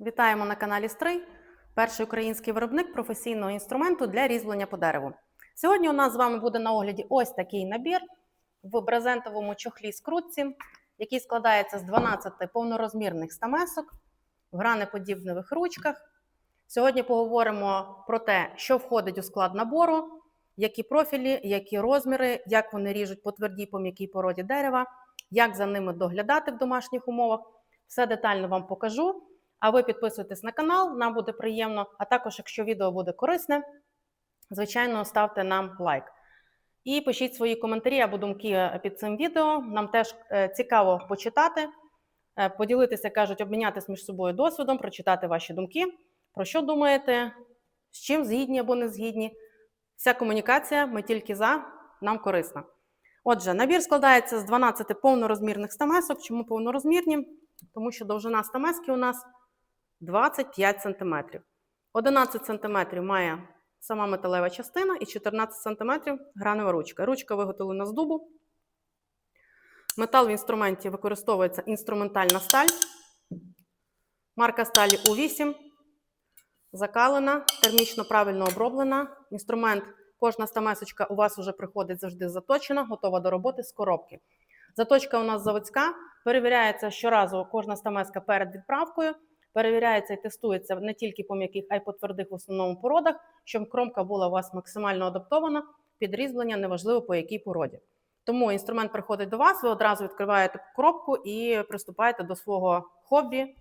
Вітаємо на каналі Стрий, перший український виробник професійного інструменту для різьблення по дереву. Сьогодні у нас з вами буде на огляді ось такий набір в брезентовому чохлі скрутці, який складається з 12 повнорозмірних стамесок в гранеподібних ручках. Сьогодні поговоримо про те, що входить у склад набору, які профілі, які розміри, як вони ріжуть по твердій по м'якій породі дерева, як за ними доглядати в домашніх умовах. Все детально вам покажу. А ви підписуйтесь на канал, нам буде приємно. А також, якщо відео буде корисне, звичайно, ставте нам лайк. І пишіть свої коментарі або думки під цим відео. Нам теж е, цікаво почитати, е, поділитися, кажуть, обмінятися між собою досвідом, прочитати ваші думки. Про що думаєте, з чим згідні або не згідні. Вся комунікація, ми тільки за, нам корисна. Отже, набір складається з 12 повнорозмірних стамесок. Чому повнорозмірні? Тому що довжина стамески у нас 25 см. 11 см має сама металева частина і 14 см гранева ручка. Ручка виготовлена з дубу. Метал в інструменті використовується інструментальна сталь. Марка сталі У8. Закалена, термічно правильно оброблена. Інструмент, кожна стамесочка у вас вже приходить завжди заточена, готова до роботи з коробки. Заточка у нас заводська. Перевіряється щоразу кожна стамеска перед відправкою. Перевіряється і тестується не тільки по м'яких, а й по твердих в основному породах, щоб кромка була у вас максимально адаптована під різьблення, неважливо по якій породі. Тому інструмент приходить до вас, ви одразу відкриваєте коробку і приступаєте до свого хобі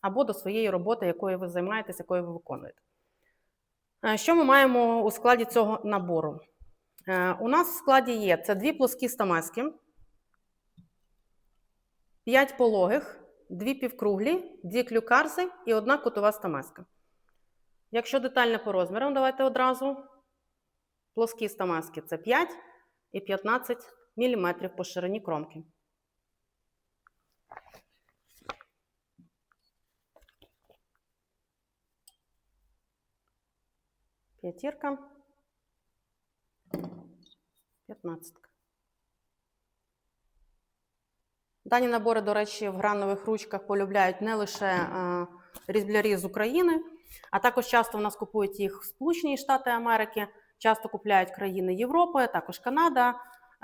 або до своєї роботи, якою ви займаєтесь, якою ви виконуєте. Е, Що ми маємо у складі цього набору? Е, У нас в складі є це дві плоскі стамески, 5 пологих, дві півкруглі, дві клюкарзи і одна кутова стамеска. Якщо детально по розмірам, давайте одразу. Плоскі стамески це 5 і 15 мм по ширині кромки. П'ятірка. П'ятнадцятка. Дані набори, до речі, в гранових ручках полюбляють не лише е, різблярі з України, а також часто в нас купують їх Сполучені Штати Америки, часто купляють країни Європи, також Канада,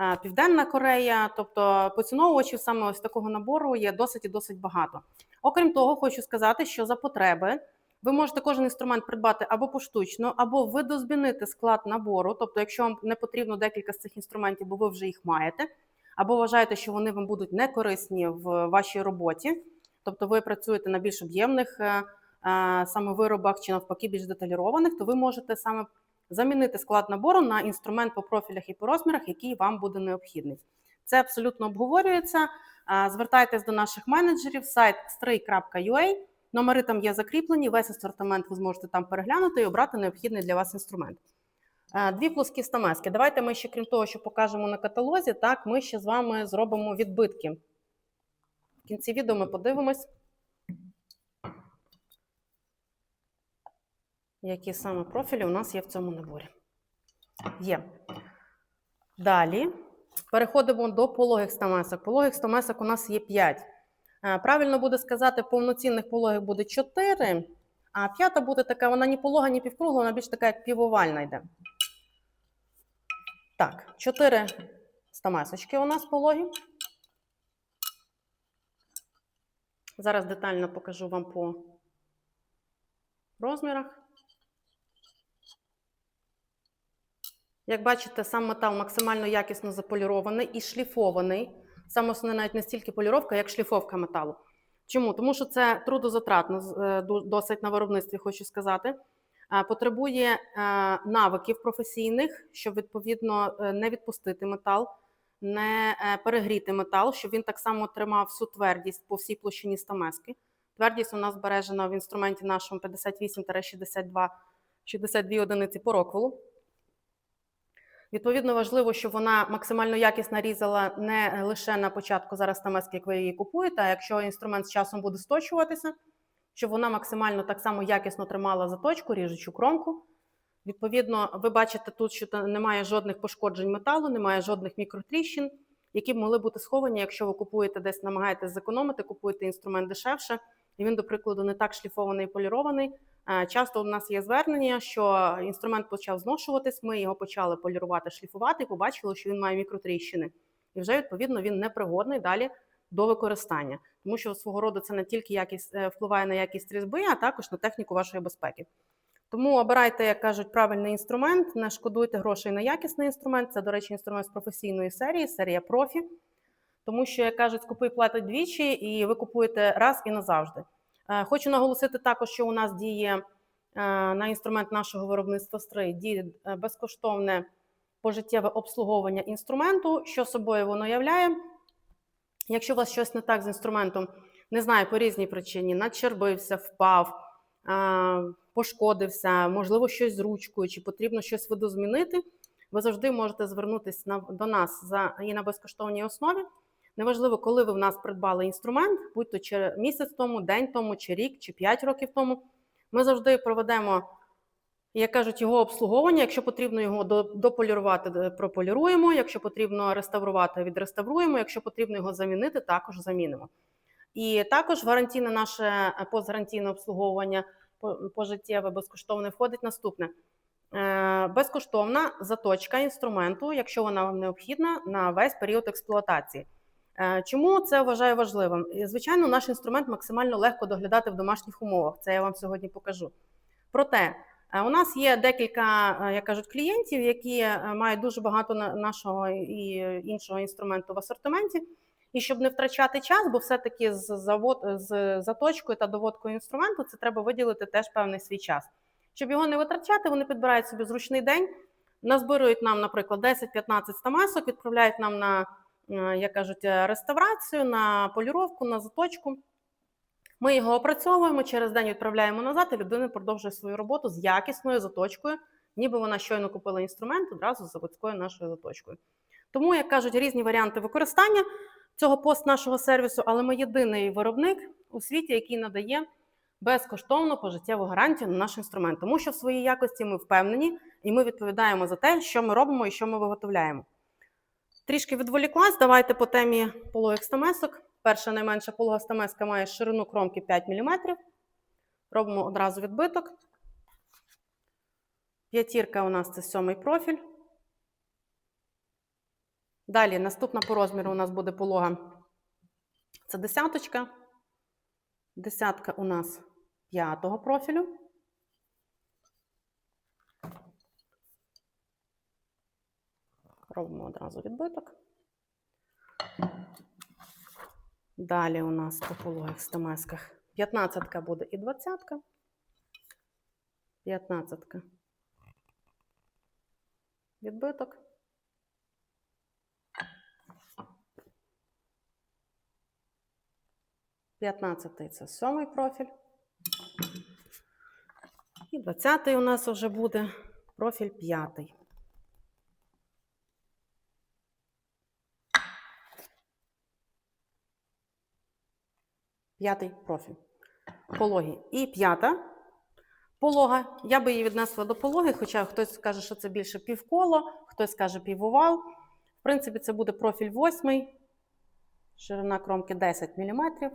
е, Південна Корея. Тобто поціновувачів саме ось такого набору є досить і досить багато. Окрім того, хочу сказати, що за потреби ви можете кожен інструмент придбати або поштучно, або видозмінити склад набору. Тобто, якщо вам не потрібно декілька з цих інструментів, бо ви вже їх маєте або вважаєте, що вони вам будуть некорисні в вашій роботі, тобто ви працюєте на більш об'ємних е, е, саме виробах чи навпаки більш деталірованих, то ви можете саме замінити склад набору на інструмент по профілях і по розмірах, який вам буде необхідний. Це абсолютно обговорюється. Е, Звертайтесь до наших менеджерів, сайт stray.ua, номери там є закріплені, весь асортимент ви зможете там переглянути і обрати необхідний для вас інструмент. Дві плоскі стамески. Давайте ми ще, крім того, що покажемо на каталозі, так, ми ще з вами зробимо відбитки. В кінці відео ми подивимось, які саме профілі у нас є в цьому наборі. Є. Далі переходимо до пологих стамесок. Пологих стамесок у нас є 5. Е, Правильно буде сказати, повноцінних пологих буде 4, а п'ята буде така, вона ні полога, ні півкругла, вона більш така, як півовальна йде. Так, 4 стамесочки у нас пологі. Зараз детально покажу вам по розмірах. Як бачите, сам метал максимально якісно заполірований і шліфований. Саме основне навіть не стільки поліровка, як шліфовка металу. Чому? Тому що це трудозатратно е, досить на виробництві, хочу сказати. Потребує навиків професійних, щоб відповідно е, не відпустити метал, не е, перегріти метал, щоб він так само тримав всю твердість по всій площині стамески. Твердість у нас збережена в інструменті нашому 58-62 62 одиниці по роквелу. Відповідно, важливо, щоб вона максимально якісно різала не лише на початку зараз стамески, як ви її купуєте, а якщо інструмент з часом буде сточуватися, щоб вона максимально так само якісно тримала заточку, ріжучу кромку. Відповідно, ви бачите тут, що немає жодних пошкоджень металу, немає жодних мікротріщин, які б могли бути сховані, якщо ви купуєте десь, намагаєтесь зекономити, купуєте інструмент дешевше, і він, до прикладу, не так шліфований і полірований. Е, Часто у нас є звернення, що інструмент почав зношуватись, ми його почали полірувати, шліфувати і побачили, що він має мікротріщини. І вже, відповідно, він непригодний далі до використання. Тому що свого роду це не тільки якість е, впливає на якість різьби, а також на техніку вашої безпеки. Тому обирайте, як кажуть, правильний інструмент, не шкодуйте грошей на якісний інструмент. Це, до речі, інструмент з професійної серії, серія профі. Тому що, як кажуть, скупий платить двічі, і ви купуєте раз і назавжди. Е, Хочу наголосити також, що у нас діє е, на інструмент нашого виробництва стрий діє безкоштовне пожиттєве обслуговування інструменту. Що собою воно являє? Якщо у вас щось не так з інструментом, не знаю, по різній причині, надчербився, впав, пошкодився, можливо, щось з ручкою, чи потрібно щось видозмінити, ви завжди можете звернутися до нас за, і на безкоштовній основі. Неважливо, коли ви в нас придбали інструмент, будь то місяць тому, день тому, чи рік, чи 5 років тому. Ми завжди проведемо, як кажуть, його обслуговування. Якщо потрібно його дополірувати, прополіруємо. Якщо потрібно реставрувати, відреставруємо. Якщо потрібно його замінити, також замінимо. І також гарантійне наше е, постгарантійне обслуговування пожиттєве безкоштовне входить наступне. Е, Безкоштовна заточка інструменту, якщо вона вам необхідна, на весь період експлуатації. Е, Чому це вважаю важливим? Звичайно, наш інструмент максимально легко доглядати в домашніх умовах. Це я вам сьогодні покажу. Проте е, у нас є декілька, е, як кажуть, клієнтів, які е, мають дуже багато нашого і іншого інструменту в асортименті. І щоб не втрачати час, бо все-таки з завод з заточкою та доводкою інструменту це треба виділити теж певний свій час. Щоб його не витрачати, вони підбирають собі зручний день, назбирують нам, наприклад, 10-15 стамесок, відправляють нам на, е, як кажуть, е, реставрацію, на поліровку, на заточку. Ми його опрацьовуємо, через день відправляємо назад, і людина продовжує свою роботу з якісною заточкою, ніби вона щойно купила інструмент одразу з заводською нашою заточкою. Тому, як кажуть, різні варіанти використання цього пост нашого сервісу, але ми єдиний виробник у світі, який надає безкоштовну пожиттєву гарантію на наш інструмент, тому що в своїй якості ми впевнені і ми відповідаємо за те, що ми робимо і що ми виготовляємо. Трішки відволіклась, давайте по темі пологих стамесок. Перша найменша полога стамеска має ширину кромки 5 мм. Робимо одразу відбиток. П'ятірка у нас це сьомий профіль. Далі наступна по розміру у нас буде полога. Це десяточка. Десятка у нас п'ятого профілю. Робимо одразу відбиток. Далі у нас по пологих стамесках 15 буде і 20. 15 відбиток. П'ятнадцятий це сьомий профіль. І двадцятий у нас вже буде профіль п'ятий. П'ятий профіль. Пологі. І п'ята полога. Я би її віднесла до пологи, хоча хтось скаже, що це більше півколо, хтось скаже півовал. В принципі, це буде профіль восьмий. Ширина кромки 10 мм.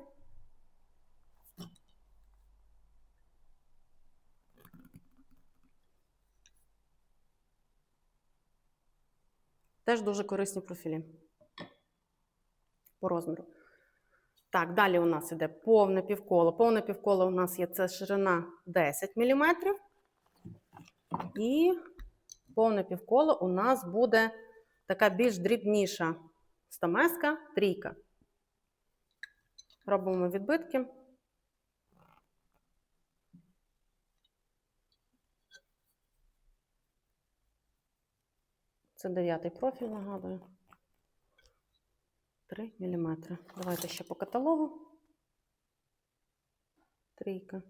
Теж дуже корисні профілі по розміру. Так, далі у нас іде повне півколо. Повне півколо у нас є це ширина 10 мм. І повне півколо у нас буде така більш дрібніша стамеска трійка. Робимо відбитки. Це дев'ятий профіль, нагадую. 3 мм. Давайте ще по каталогу. Трійка.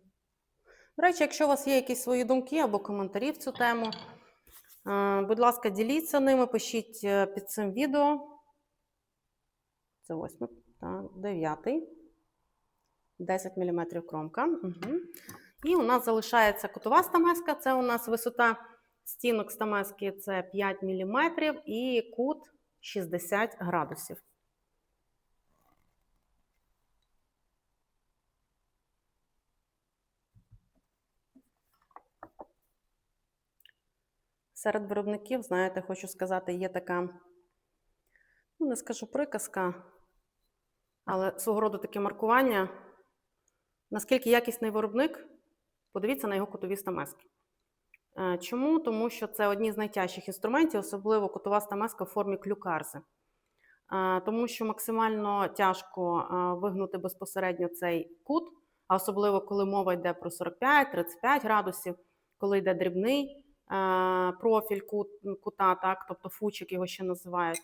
До речі, якщо у вас є якісь свої думки або коментарі в цю тему, е, будь ласка, діліться ними, пишіть е, під цим відео. Це восьмий, так, дев'ятий. 10 мм кромка. Угу. І у нас залишається кутова стамеска. Це у нас висота стінок стамески це 5 мм і кут 60 градусів. Серед виробників, знаєте, хочу сказати, є така, ну, не скажу приказка, але свого роду таке маркування. Наскільки якісний виробник, подивіться на його кутові стамески. Е, Чому? Тому що це одні з найтяжчих інструментів, особливо кутова стамеска в формі клюкарзи. Е, Тому що максимально тяжко е, вигнути безпосередньо цей кут, а особливо коли мова йде про 45-35 градусів, коли йде дрібний профіль кута, так, тобто фучик його ще називають.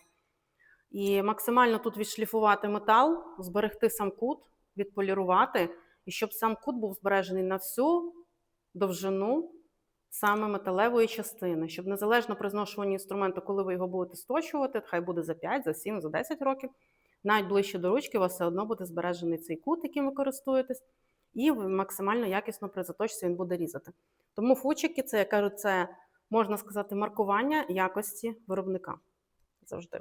І максимально тут відшліфувати метал, зберегти сам кут, відполірувати, і щоб сам кут був збережений на всю довжину саме металевої частини, щоб незалежно при зношуванні інструменту, коли ви його будете сточувати, хай буде за 5, за 7, за 10 років, навіть ближче до ручки, у вас все одно буде збережений цей кут, яким ви користуєтесь, і максимально якісно при заточці він буде різати. Тому фучики, це я кажу, це можна сказати маркування якості виробника. Завжди.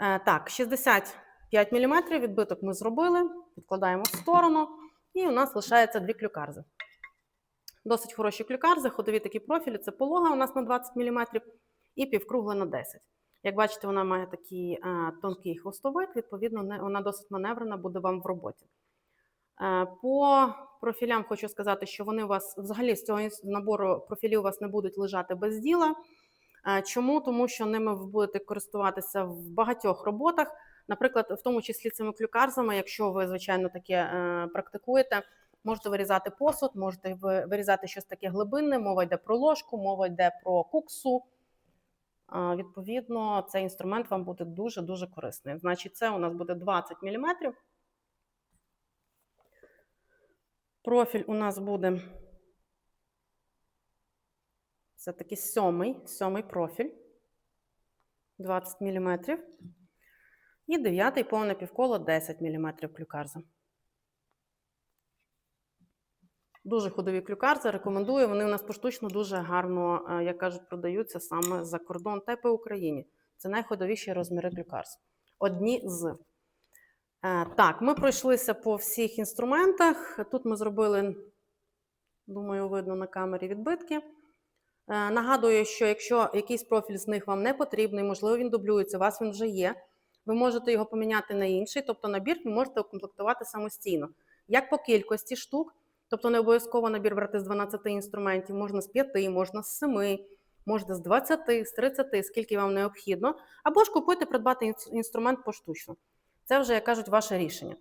Е, так, 65 мм відбиток ми зробили, відкладаємо в сторону, і у нас лишається дві клюкарзи. Досить хороші клюкарзи, ходові такі профілі. Це полога у нас на 20 мм і півкругла на 10 Як бачите, вона має такий е, тонкий хвостовик, відповідно, вона досить маневрена буде вам в роботі. Е, По профілям хочу сказати, що вони у вас взагалі з цього набору профілів у вас не будуть лежати без діла. Е, Чому? Тому що ними ви будете користуватися в багатьох роботах, наприклад, в тому числі цими клюкарзами, якщо ви, звичайно, таке е, практикуєте, можете вирізати посуд, можете вирізати щось таке глибинне, мова йде про ложку, мова йде про куксу. Відповідно, цей інструмент вам буде дуже-дуже корисний. Значить, це у нас буде 20 мм. Профіль у нас буде це такий сьомий, сьомий профіль 20 мм. І дев'ятий повне півколо 10 мм клюкарза. Дуже ходові клюкарзи, рекомендую. Вони у нас поштучно дуже гарно, е, як кажуть, продаються саме за кордон та й по Україні. Це найходовіші розміри клюкарз. Одні з. Е, Так, ми пройшлися по всіх інструментах. Тут ми зробили, думаю, видно на камері відбитки. Е, Нагадую, що якщо якийсь профіль з них вам не потрібний, можливо, він дублюється, у вас він вже є, ви можете його поміняти на інший, тобто набір ви можете укомплектувати самостійно. Як по кількості штук, тобто не обов'язково набір брати з 12 інструментів, можна з 5, можна з 7, можна з 20, з 30, скільки вам необхідно, або ж купити, придбати інструмент поштучно. Це вже, як кажуть, ваше рішення.